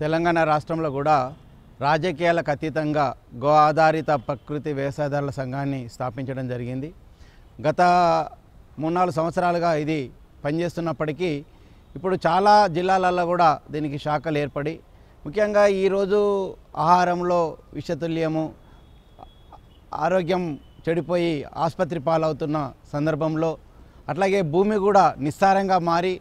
తెలంగాణ రాష్ట్రంలో కూడా రాజకీయాలకు అతీతంగా గో ఆధారిత ప్రకృతి వ్యవసాయదారుల సంఘాన్ని స్థాపించడం జరిగింది. గత మూడు నాలుగు సంవత్సరాలుగా ఇది పనిచేస్తున్నప్పటికీ ఇప్పుడు చాలా జిల్లాలలో కూడా దీనికి శాఖలు ఏర్పడి ముఖ్యంగా ఈరోజు ఆహారంలో విషతుల్యము ఆరోగ్యం చెడిపోయి ఆసుపత్రి పాలవుతున్న సందర్భంలో అట్లాగే భూమి కూడా నిస్సారంగా మారి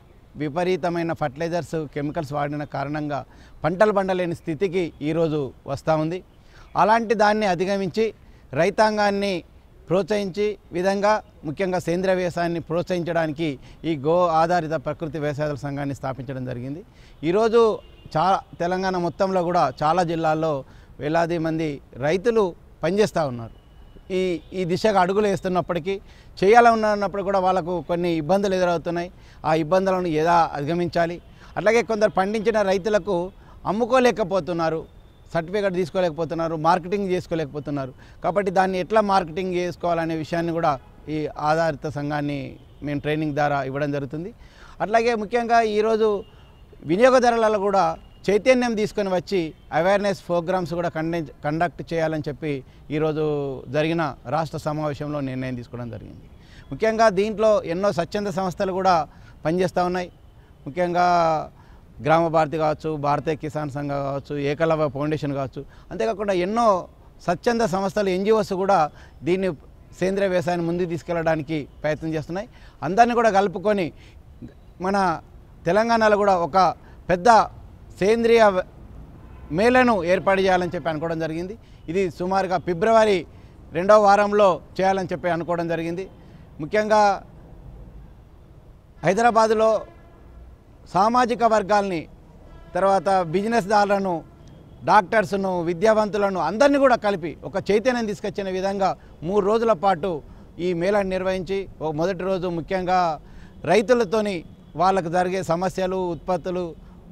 విపరీతమైన ఫర్టిలైజర్స్ కెమికల్స్ వాడిన కారణంగా పంటలు పండలేని స్థితికి ఈరోజు వస్తూ ఉంది. అలాంటి దాన్ని అధిగమించి రైతాంగాన్ని ప్రోత్సహించి విధంగా ముఖ్యంగా సేంద్రియ వ్యవసాయాన్ని ప్రోత్సహించడానికి ఈ గో ఆధారిత ప్రకృతి వ్యవసాయాల సంఘాన్ని స్థాపించడం జరిగింది. ఈరోజు చా తెలంగాణ మొత్తంలో కూడా చాలా జిల్లాల్లో వేలాది మంది రైతులు పనిచేస్తూ ఉన్నారు. ఈ ఈ దిశగా అడుగులు వేస్తున్నప్పటికీ చేయాలన్నప్పుడు కూడా వాళ్ళకు కొన్ని ఇబ్బందులు ఎదురవుతున్నాయి. ఆ ఇబ్బందులను ఎలా అధిగమించాలి? అట్లాగే కొందరు పండించిన రైతులకు అమ్ముకోలేకపోతున్నారు సర్టిఫికేట్ తీసుకోలేకపోతున్నారు మార్కెటింగ్ చేసుకోలేకపోతున్నారు. కాబట్టి దాన్ని ఎట్లా మార్కెటింగ్ చేసుకోవాలనే విషయాన్ని కూడా ఈ ఆధారిత సంఘాన్ని మేము ట్రైనింగ్ ద్వారా ఇవ్వడం జరుగుతుంది. అట్లాగే ముఖ్యంగా ఈరోజు వినియోగదారులలో కూడా చైతన్యం తీసుకొని వచ్చి అవేర్నెస్ ప్రోగ్రామ్స్ కూడా కండక్ట్ కండక్ట్ చేయాలని చెప్పి ఈరోజు జరిగిన రాష్ట్ర సమావేశంలో నిర్ణయం తీసుకోవడం జరిగింది. ముఖ్యంగా దీంట్లో ఎన్నో స్వచ్ఛంద సంస్థలు కూడా పనిచేస్తూ ఉన్నాయి. ముఖ్యంగా గ్రామ భారతి కావచ్చు భారతీయ కిసాన్ సంఘ కావచ్చు ఏకలవ్య ఫౌండేషన్ కావచ్చు. అంతేకాకుండా ఎన్నో స్వచ్ఛంద సంస్థలు ఎన్జిఓస్ కూడా దీన్ని సేంద్రియ వ్యవసాయాన్ని ముందుకు తీసుకెళ్ళడానికి ప్రయత్నం చేస్తున్నాయి. అందరినీ కూడా కలుపుకొని మన తెలంగాణలో కూడా ఒక పెద్ద సేంద్రియ మేళను ఏర్పాటు చేయాలని చెప్పి అనుకోవడం జరిగింది. ఇది సుమారుగా ఫిబ్రవరి రెండవ వారంలో చేయాలని చెప్పి అనుకోవడం జరిగింది. ముఖ్యంగా హైదరాబాదులో సామాజిక వర్గాల్ని తర్వాత బిజినెస్దారులను డాక్టర్స్ను విద్యావంతులను అందరినీ కూడా కలిపి ఒక చైతన్యం తీసుకొచ్చిన విధంగా మూడు రోజుల పాటు ఈ మేళాన్ని నిర్వహించి ఓ మొదటి రోజు ముఖ్యంగా రైతులతోని వాళ్ళకు జరిగే సమస్యలు ఉత్పత్తులు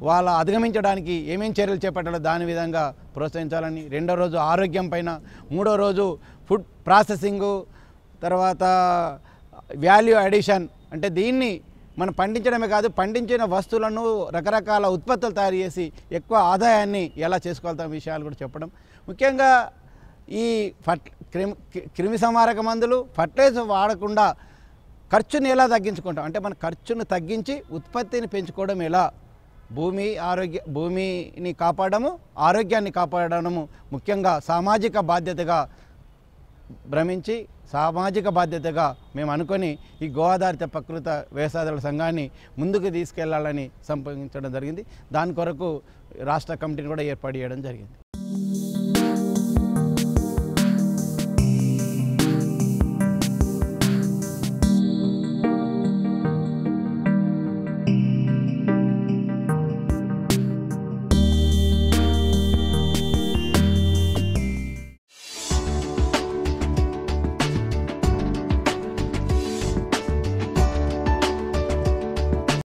వాళ్ళ అధిగమించడానికి ఏమేం చర్యలు చేపట్టాలో దాని విధంగా ప్రోత్సహించాలని రెండో రోజు ఆరోగ్యం పైన మూడో రోజు ఫుడ్ ప్రాసెసింగు తర్వాత వాల్యూ అడిషన్. అంటే దీన్ని మనం పండించడమే కాదు పండించిన వస్తువులను రకరకాల ఉత్పత్తులు తయారు చేసి ఎక్కువ ఆదాయాన్ని ఎలా చేసుకోగలుగుతాం విషయాలు కూడా చెప్పడం. ముఖ్యంగా ఈ ఫట్ క్రిమి క్రిమి సంహారక మందులు ఫర్టిలైజర్ వాడకుండా ఖర్చుని ఎలా తగ్గించుకుంటాం? అంటే మన ఖర్చును తగ్గించి ఉత్పత్తిని పెంచుకోవడం ఎలా? భూమి ఆరోగ్య భూమిని కాపాడము ఆరోగ్యాన్ని కాపాడడము ముఖ్యంగా సామాజిక బాధ్యతగా భ్రమించి సామాజిక బాధ్యతగా మేము అనుకొని ఈ గోదారిత ప్రకృత వ్యవసాయదారుల సంఘాన్ని ముందుకు తీసుకెళ్ళాలని సంపాదించడం జరిగింది. దాని కొరకు రాష్ట్ర కమిటీని కూడా ఏర్పాటు చేయడం జరిగింది.